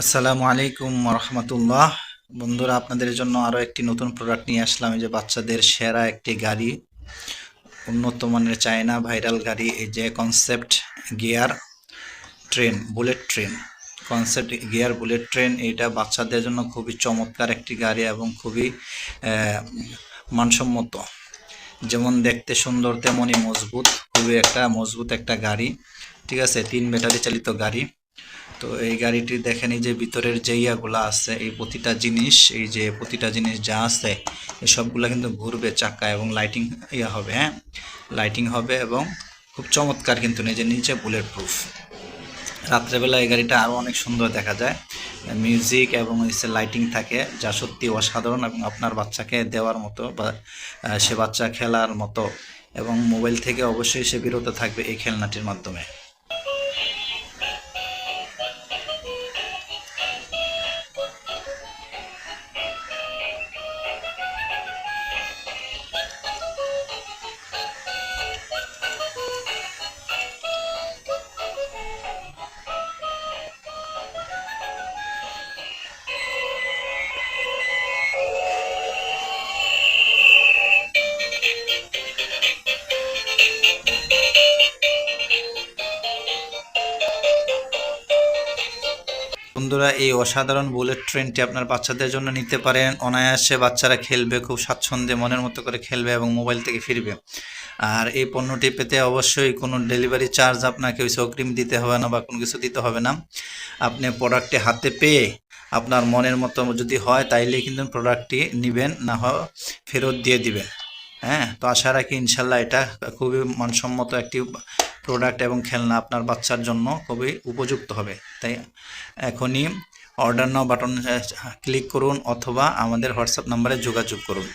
আসসালামু আলাইকুম রহমতুল্লাহ বন্ধুরা, আপনাদের জন্য আরও একটি নতুন প্রোডাক্ট নিয়ে আসলাম। যে বাচ্চাদের সেরা একটি গাড়ি, উন্নত মানের চায়না ভাইরাল গাড়ি, এই যে concept gear train bullet train concept gear bullet train এটা বাচ্চাদের জন্য খুবই চমৎকার একটি গাড়ি এবং খুবই মানসম্মত। যেমন দেখতে সুন্দর, তেমনই মজবুত, খুবই একটা মজবুত একটা গাড়ি। ঠিক আছে, তিন ব্যাটারি চালিত গাড়ি। তো এই গাড়িটি দেখেন, এই যে ভিতরের যে ইয়াগুলো আছে, এই প্রতিটা জিনিস, এই যে প্রতিটা জিনিস যা আছে এই সবগুলো কিন্তু ঘুরবে চাকা এবং লাইটিং ইয়া হবে হ্যাঁ? লাইটিং হবে এবং খুব চমৎকার কিন্তু যে নিচে বুলেট প্রুফ রাত্রেবেলা এই গাড়িটা আরও অনেক সুন্দর দেখা যায়। মিউজিক এবং হচ্ছে লাইটিং থাকে, যা সত্যি অসাধারণ এবং আপনার বাচ্চাকে দেওয়ার মতো বা সে বাচ্চা খেলার মতো এবং মোবাইল থেকে অবশ্যই সে বিরত থাকবে এই খেলনাটির মাধ্যমে। বন্ধুরা, এই অসাধারণ বুলেট ট্রেনটি আপনার বাচ্চাদের জন্য নিতে পারেন। অনায়াসে বাচ্চারা খেলবে, খুব স্বাচ্ছন্দ্যে মনের মতো করে খেলবে এবং মোবাইল থেকে ফিরবে। আর এই পণ্যটি পেতে অবশ্যই কোনো ডেলিভারি চার্জ আপনাকে ওই অগ্রিম দিতে হবে না বা কোনো কিছু দিতে হবে না। আপনি প্রোডাক্টটি হাতে পেয়ে আপনার মনের মতো যদি হয়, তাইলে কিন্তু প্রোডাক্টটি নেবেন, না হয় ফেরত দিয়ে দিবেন। হ্যাঁ তো আশা রাখি ইনশাল্লাহ এটা খুবই মানসম্মত একটি প্রোডাক্ট এবং খেলনা আপনার বাচ্চার জন্য খুবই উপযুক্ত হবে। তাই এখনই অর্ডার নাও বাটন ক্লিক করুন অথবা আমাদের হোয়াটসঅ্যাপ নাম্বারে যোগাযোগ করুন।